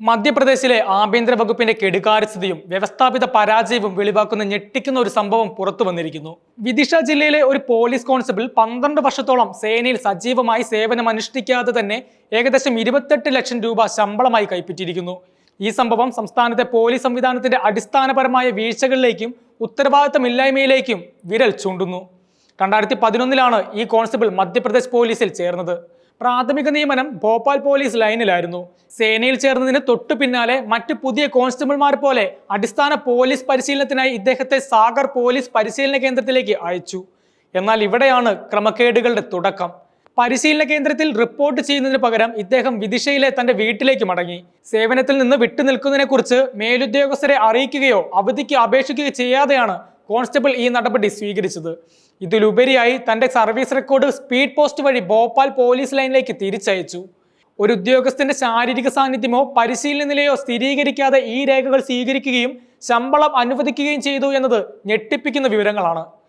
മധ്യപ്രദേശിലെ ആഭ്യന്തര വകുപ്പിന്റെ കെടുകാര്യസ്ഥതയും വ്യവസ്ഥാപിത പരാജയവും വെളിവാക്കുന്ന ഞെട്ടിക്കുന്ന ഒരു സംഭവം പുറത്തു വന്നിരിക്കുന്നു. വിദിഷ ജില്ലയിലെ ഒരു പോലീസ് കോൺസ്റ്റബിൾ പന്ത്രണ്ട് വർഷത്തോളം സേനയിൽ സജീവമായി സേവനമനുഷ്ഠിക്കാതെ തന്നെ ഏകദേശം ഇരുപത്തെട്ട് ലക്ഷം രൂപ ശമ്പളമായി കൈപ്പറ്റിയിരിക്കുന്നു. ഈ സംഭവം സംസ്ഥാനത്തെ പോലീസ് സംവിധാനത്തിന്റെ അടിസ്ഥാനപരമായ വീഴ്ചകളിലേക്കും ഉത്തരവാദിത്തമില്ലായ്മയിലേക്കും വിരൽ ചൂണ്ടുന്നു. രണ്ടായിരത്തി പതിനൊന്നിലാണ് ഈ കോൺസ്റ്റബിൾ മധ്യപ്രദേശ് പോലീസിൽ ചേർന്നത്. പ്രാഥമിക നിയമനം ഭോപ്പാൽ പോലീസ് ലൈനിലായിരുന്നു. സേനയിൽ ചേർന്നതിന് തൊട്ടു പിന്നാലെ മറ്റ് പുതിയ കോൺസ്റ്റബിൾമാർ പോലെ അടിസ്ഥാന പോലീസ് പരിശീലനത്തിനായി ഇദ്ദേഹത്തെ സാഗർ പോലീസ് പരിശീലന കേന്ദ്രത്തിലേക്ക് അയച്ചു. എന്നാൽ ഇവിടെയാണ് ക്രമക്കേടുകളുടെ തുടക്കം. പരിശീലന കേന്ദ്രത്തിൽ റിപ്പോർട്ട് ചെയ്യുന്നതിന് പകരം ഇദ്ദേഹം വിദിശയിലെ തന്റെ വീട്ടിലേക്ക് മടങ്ങി. സേവനത്തിൽ നിന്ന് വിട്ടുനിൽക്കുന്നതിനെക്കുറിച്ച് മേലുദ്യോഗസ്ഥരെ അറിയിക്കുകയോ അവധിക്ക് അപേക്ഷിക്കുകയോ ചെയ്യാതെയാണ് കോൺസ്റ്റബിൾ ഈ നടപടി സ്വീകരിച്ചത്. ഇതിലുപരിയായി തന്റെ സർവീസ് റെക്കോർഡ് സ്പീഡ് പോസ്റ്റ് വഴി ഭോപ്പാൽ പോലീസ് ലൈനിലേക്ക് തിരിച്ചയച്ചു. ഒരു ഉദ്യോഗസ്ഥന്റെ ശാരീരിക സാന്നിധ്യമോ പരിശീലന നിലയോ സ്ഥിരീകരിക്കാതെ ഈ രേഖകൾ സ്വീകരിക്കുകയും ശമ്പളം അനുവദിക്കുകയും ചെയ്തു എന്നത് ഞെട്ടിപ്പിക്കുന്ന വിവരങ്ങളാണ്.